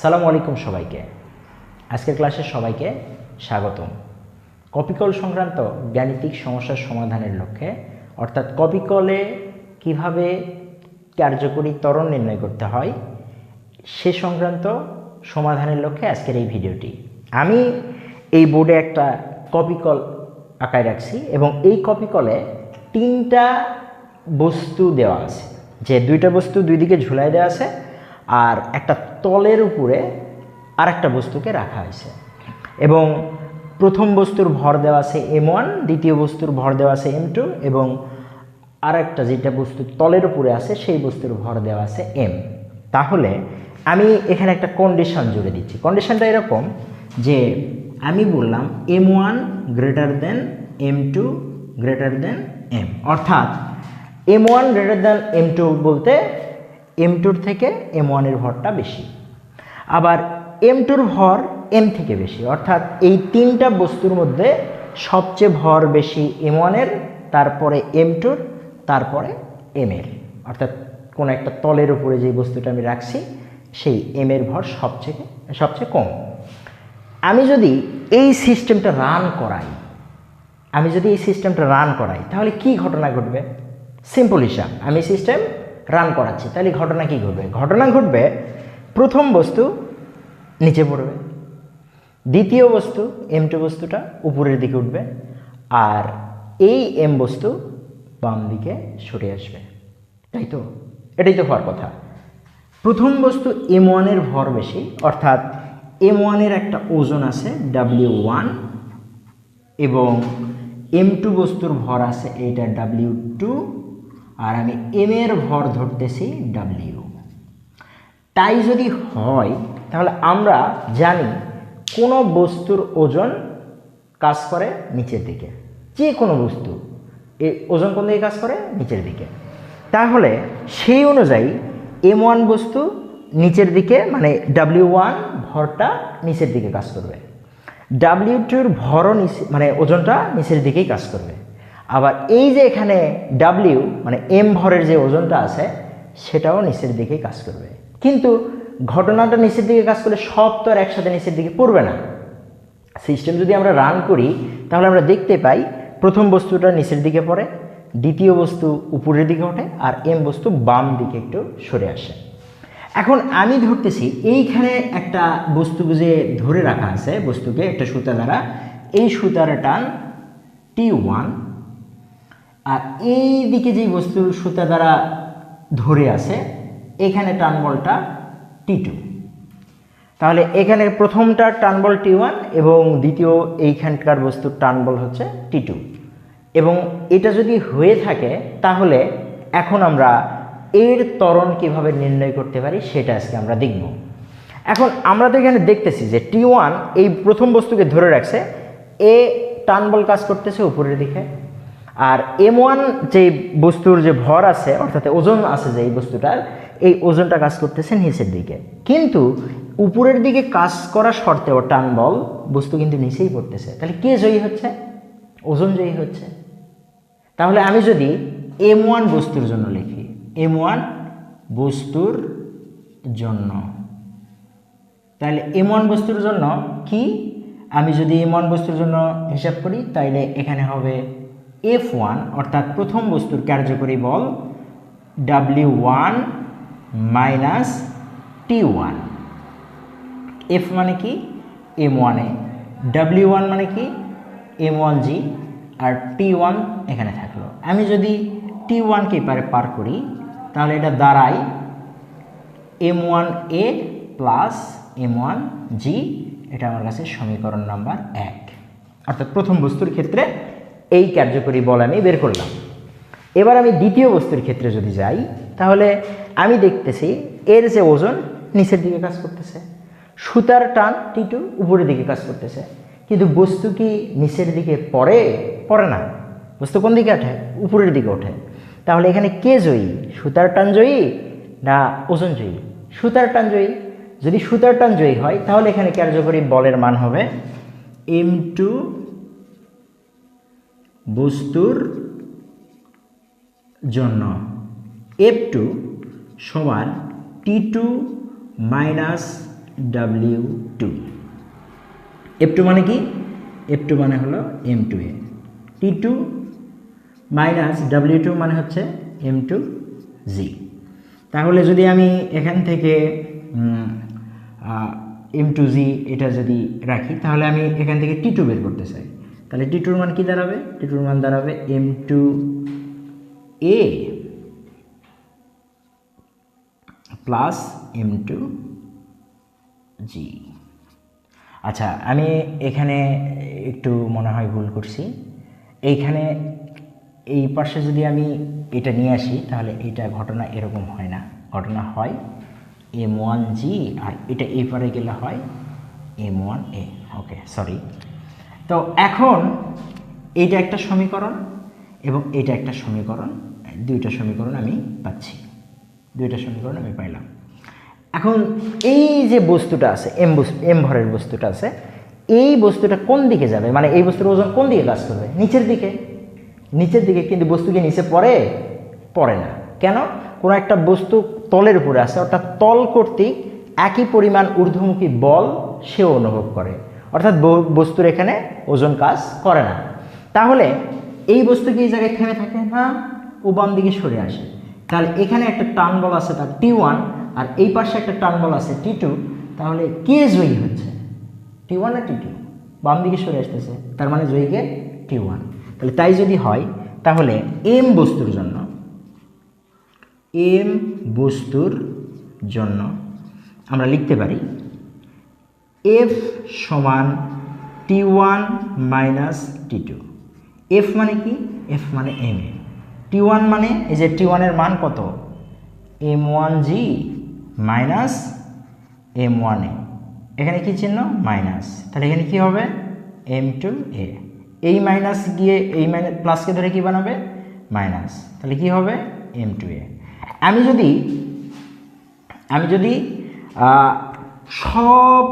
সালামু আলাইকুম সবাইকে। আজকের ক্লাসে সবাইকে স্বাগতম। কপিকল সংক্রান্ত গাণিতিক সমস্যার সমাধানের লক্ষ্যে, অর্থাৎ কপিকলে কীভাবে কার্যকরী ত্বরণ নির্ণয় করতে হয়, সে সংক্রান্ত সমাধানের লক্ষ্যে আজকের এই ভিডিওটি। আমি এই বোর্ডে একটা কপিকল আঁকায় রাখছি এবং এই কপিকলে তিনটা বস্তু দেওয়া আছে। যে দুইটা বস্তু দুই দিকে ঝুলাই দেওয়া আছে আর একটা তলের উপরে আর একটা বস্তুকে রাখা হয়েছে। এবং প্রথম বস্তুর ভর দেওয়া আছে এম ওয়ান, দ্বিতীয় বস্তুর ভর দেওয়া আছে এম টু এবং আর একটা যেটা বস্তু তলের উপরে আছে, সেই বস্তুর ভর দেওয়া আছে এম। তাহলে আমি এখানে একটা কন্ডিশন জুড়ে দিচ্ছি। কন্ডিশনটা এরকম যে আমি বললাম M one greater than M two greater than M. অর্থাৎ M one greater than M two বলতে এম টুর থেকে এম ওয়ানের ভরটা বেশি। আবার এম টুর ভর এম থেকে বেশি। অর্থাৎ এই তিনটা বস্তুর মধ্যে সবচেয়ে ভর বেশি এম ওয়ানের তারপরে এম টুর তারপরে এম এর। অর্থাৎ কোনো একটা তলের উপরে যে বস্তুটা আমি রাখছি, সেই এম এর ভর সবচেয়ে সবচেয়ে কম। আমি যদি এই সিস্টেমটা রান করাই, আমি যদি এই সিস্টেমটা রান করাই, তাহলে কি ঘটনা ঘটবে? সিম্পল হিসাব। আমি সিস্টেম রান করাচ্ছি। তাহলে ঘটনা কি ঘটবে? ঘটনা ঘটবে, প্রথম বস্তু নিচে পড়বে, দ্বিতীয় বস্তু এম টু বস্তুটা উপরের দিকে উঠবে, আর এই এম বস্তু বাম দিকে সরে আসবে। তাই তো? এটাই তো হওয়ার কথা। প্রথম বস্তু এম ওয়ানের ভর বেশি, অর্থাৎ এম ওয়ানের একটা ওজন আছে ডাব্লিউ ওয়ান এবং এম টু বস্তুর ভর আছে এইটা ডাব্লিউ টু আর আমি এম এর ভর ধরতেছি ডাব্লিউ তাই যদি হয়, তাহলে আমরা জানি কোনো বস্তুর ওজন কাজ করে নিচের দিকে। যে কোনো বস্তু। এই ওজন কোন দিকে কাজ করে? নিচের দিকে। তাহলে সেই অনুযায়ী এম ওয়ান বস্তু নিচের দিকে মানে ডাব্লিউ ওয়ান ভরটা নিচের দিকে কাজ করবে। ডাব্লিউ টুর ভরও নিচে মানে ওজনটা নিচের দিকেই কাজ করবে। আবার এই যে এখানে ডাব্লিউ মানে এম ভরের যে ওজনটা আছে, সেটাও নিচের দিকেই কাজ করবে। কিন্তু ঘটনাটা নিচের দিকে কাজ করলে সব তো আর একসাথে নিচের দিকে পড়বে না। সিস্টেম যদি আমরা রান করি, তাহলে আমরা দেখতে পাই প্রথম বস্তুটা নিচের দিকে পড়ে, দ্বিতীয় বস্তু উপরের দিকে ওঠে, আর এম বস্তু বাম দিকে একটু সরে আসে। এখন আমি ধরতেছি এইখানে একটা বস্তু যে ধরে রাখা আছে, বস্তুকে একটা সুতা দ্বারা, এই সুতার টান টি ওয়ান আর এই দিকে যেই বস্তুর সুতা দ্বারা ধরে আছে, এখানে টান বলটা টি টু তাহলে এখানে প্রথমটা টান বল টি ওয়ান এবং দ্বিতীয় এইখানকার বস্তুর টান বল হচ্ছে টি টু এবং এটা যদি হয়ে থাকে, তাহলে এখন আমরা এর ত্বরণ কীভাবে নির্ণয় করতে পারি, সেটা আজকে আমরা দেখব। এখন আমরা তো এখানে দেখতেছি যে টি ওয়ান এই প্রথম বস্তুকে ধরে রাখছে, এ টান বল কাজ করতেছে উপরের দিকে। আর এম ওয়ান যে বস্তুর যে ভর আছে, অর্থাৎ ওজন আছে যে এই বস্তুটার, এই ওজনটা কাজ করতেছে নিচের দিকে। কিন্তু উপরের দিকে কাজ করা সত্ত্বেও টান বল, বস্তু কিন্তু নিচেই পড়তেছে। তাহলে কে জয়ী হচ্ছে? ওজন জয়ী হচ্ছে। তাহলে আমি যদি এম ওয়ান বস্তুর জন্য লিখি এম ওয়ান বস্তুর জন্য। তাহলে এম ওয়ান বস্তুর জন্য কি? আমি যদি এম ওয়ান বস্তুর জন্য হিসাব করি, তাইলে এখানে হবে এফ ওয়ান অর্থাৎ প্রথম বস্তুর কার্যকরী বল W one minus T one F মানে কি? এম ওয়ানে ডাব্লিউ ওয়ান মানে কি? এম ওয়ান জি আর টি ওয়ান এখানে থাকল। আমি যদি টি ওয়ানকে পারে পার করি, তাহলে এটা দাঁড়ায় M one A plus M one G এটা আমার কাছে সমীকরণ নাম্বার এক। অর্থাৎ প্রথম বস্তুর ক্ষেত্রে এই কার্যকরী বল আমি বের করলাম। এবার আমি দ্বিতীয় বস্তুর ক্ষেত্রে যদি যাই, তাহলে আমি দেখতেছি এর যে ওজন নিচের দিকে কাজ করতেছে, সুতার টান টি টু উপরের দিকে কাজ করতেছে, কিন্তু বস্তু কি নিচের দিকে পড়ে? পড়ে না। বস্তু কোন দিকে ওঠে? উপরের দিকে ওঠে। তাহলে এখানে কে জয়ী? সুতার টান জয়ী না ওজন জয়ী? সুতার টান জয়ী। যদি সুতার টান জয়ী হয়, তাহলে এখানে কার্যকরী বলের মান হবে এম টু বস্তুর জন্য। এফ টু সমান T two minus W two F two মানে কি? এফ টু মানে হলো M two A T two minus W two মানে হচ্ছে এম টু জি তাহলে যদি আমি এখান থেকে এম টু জি এটা যদি রাখি, তাহলে আমি এখান থেকে টি টু বের করতে চাই। তাহলে টি টুর মান কী দাঁড়াবে? টি টুর মান দাঁড়াবে M two A plus M two G আচ্ছা আমি এখানে একটু মনে হয় ভুল করছি। এইখানে এই পাশে যদি আমি এটা নিয়ে আসি, তাহলে এটা ঘটনা এরকম হয় না। ঘটনা হয় এম ওয়ান জি আর এটা এই পারে গেলে হয় M one A okay sorry তো এখন এইটা একটা সমীকরণ এবং এটা একটা সমীকরণ, দুইটা সমীকরণ আমি পাচ্ছি। দুইটা সমীকরণ আমি পাইলাম। এখন এই যে বস্তুটা আছে এম এম ভরের বস্তুটা আছে, এই বস্তুটা কোন দিকে যাবে? মানে এই বস্তুর ওজন কোন দিকে কাজ করবে? নিচের দিকে? নিচের দিকে কিন্তু বস্তু কি নিচে পড়ে? পড়ে না। কেন? কোনো একটা বস্তু তলের উপরে আছে, অর্থাৎ তল কর্তৃক একই পরিমাণ ঊর্ধ্বমুখী বল সেও অনুভব করে। অর্থাৎ বস্তুর এখানে ওজন কাজ করে না। তাহলে এই বস্তু কি এই জায়গায় থেমে থাকে? না ও বাম দিকে সরে আসে। তাহলে এখানে একটা টান বল আছে তার টি ওয়ান আর এই পাশে একটা টান বল আছে টি টু তাহলে কে জয়ী হচ্ছে? টি ওয়ান আর টি টু বাম দিকে সরে আসতেছে, তার মানে জয়ীকে টি ওয়ান তাহলে তাই যদি হয়, তাহলে এম বস্তুর জন্য এম বস্তুর জন্য আমরা লিখতে পারি এফ সমান T one minus T two F মানে কি? এফ মানে এম এ টি ওয়ান মানে এই যে টি ওয়ানের মান কত? M one G minus M one A এখানে কি চিহ্ন? মাইনাস তাহলে এখানে কি হবে? এম টু এ এই মাইনাস গিয়ে এই মাইনাস প্লাসকে ধরে কি বানাবে? মাইনাস তাহলে কি হবে? এম টু এ আমি যদি আমি যদি সব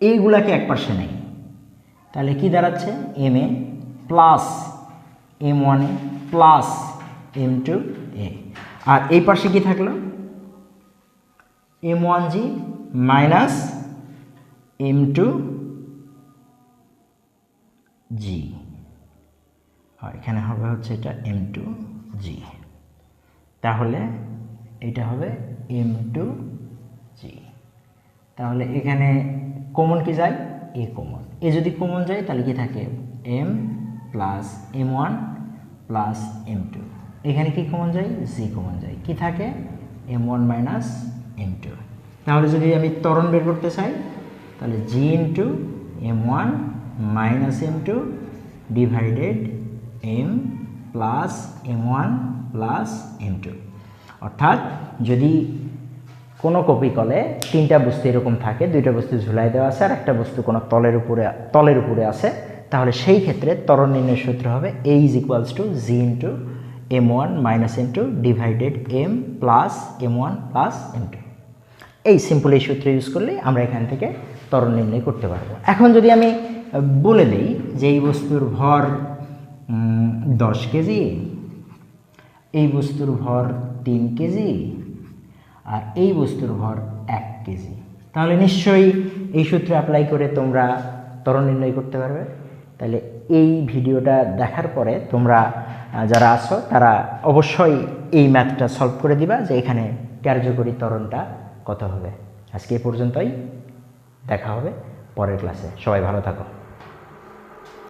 এইগুলাকে এক পাশে নেই। তাহলে কি দাঁড়াচ্ছে? M A plus M one A plus M two A আর এই পাশে কি থাকল? M one G minus M two G এখানে হবে হচ্ছে এটা এম টু জি তাহলে এটা হবে এম টু জি তাহলে এখানে কমন কি যায়? এ কমন এ যদি কমন যায়, তাহলে কি থাকে? M plus M one plus M two এখানে কি কমন যায়? জি কমন যায়। কি থাকে? M one minus M two তাহলে যদি আমি ত্বরণ বের করতে চাই, তাহলে G into M one minus M two divided M plus M one plus M two অর্থাৎ যদি কোনো কপি কলে তিনটা বস্তু এরকম থাকে, দুইটা বস্তু ঝুলাই দেওয়া আছে আর একটা বস্তু কোনো তলের উপরে তলের উপরে আছে। তাহলে সেই ক্ষেত্রে ত্বরণ নির্ণয় সূত্র হবে A is equals to G into M one minus M two divided M plus M one plus M two এই সিম্পল এই সূত্র ইউজ করলে আমরা এখান থেকে ত্বরণ নির্ণয় করতে পারব। এখন যদি আমি বলে দিই যে এই বস্তুর ভর দশ কেজি, এই বস্তুর ভর তিন কেজি আর এই বস্তুর ভর এক কেজি। তাহলে নিশ্চয়ই এই সূত্রে অ্যাপ্লাই করে তোমরা ত্বরণ নির্ণয় করতে পারবে। তাহলে এই ভিডিওটা দেখার পরে তোমরা যারা আছো, তারা অবশ্যই এই ম্যাথটা সলভ করে দিবা যে এখানে কার্যকরী ত্বরণটা কত হবে। আজকে এ পর্যন্তই। দেখা হবে পরের ক্লাসে সবাই ভালো থাকো।